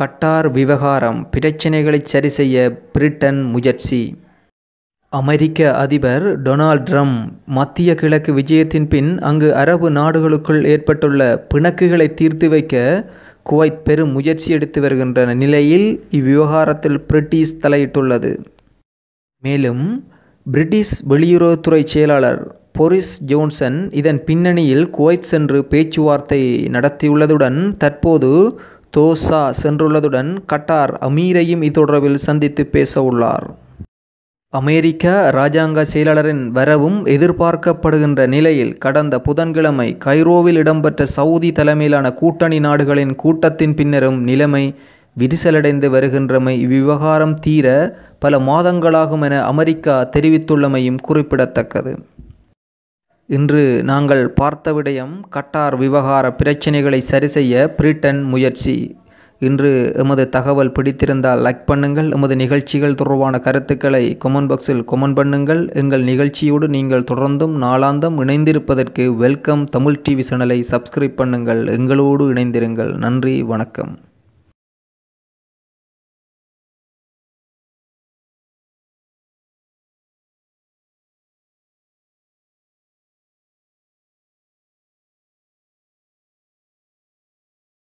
கட்டார் விவகாரம் பிரச்சினைகளை சரிசெய்ய பிரிட்டன் முயற்சி. அமெரிக்க அதிபர் டொனால்ட் ட்ரம்ப் மத்திய கிழக்கு விஜயத்தின் பின் அங்கு அரபு நாடுகளுக்குள் ஏற்பட்டுள்ள பிணக்குகளை தீர்த்து வைக்க குவைத் பெரும் முயற்சி எடுத்து வருகின்ற நிலையில் இவ்விவகாரத்தில் பிரிட்டிஷ் தலையிட்டுள்ளது. மேலும் பிரிட்டிஷ் வெளியுறவுத்துறை செயலாளர் பொரிஸ் ஜோன்சன் இதன் பின்னணியில் குவைத் சென்று பேச்சுவார்த்தை நடத்தியுள்ளதுடன் தற்போது தோசா சென்றுள்ளதுடன் கட்டார் அமீரையும் இத்தொடர்பில் சந்தித்து பேச உள்ளார் அமெரிக்க இராஜாங்க செயலாளரின் வரவும் எதிர்பார்க்கப்படுகின்ற நிலையில் கடந்த புதன்கிழமை கைரோவில் இடம்பெற்ற சவுதி தலைமையிலான கூட்டணி நாடுகளின் கூட்டத்தின் பின்னரும் நிலைமை விரிசலடைந்து வருகின்றமை இவ்விவகாரம் தீர பல மாதங்களாகும் என அமெரிக்கா தெரிவித்துள்ளமையும் குறிப்பிடத்தக்கது. இன்று நாங்கள் பார்த்த விடயம் கட்டார் விவகார பிரச்சினைகளை சரிசெய்ய பிரிட்டன் முயற்சி. இன்று எமது தகவல் பிடித்திருந்தால் லைக் பண்ணுங்கள். எமது நிகழ்ச்சிகள் தொடர்பான கருத்துக்களை கொமெண்ட் பாக்ஸில் கொமெண்ட் பண்ணுங்கள். எங்கள் நிகழ்ச்சியோடு நீங்கள் தொடர்ந்தும் நாளாந்தம் இணைந்திருப்பதற்கு வெல்கம் தமிழ் டிவி சேனலை சப்ஸ்கிரைப் பண்ணுங்கள். எங்களோடு இணைந்திருங்கள். நன்றி வணக்கம்.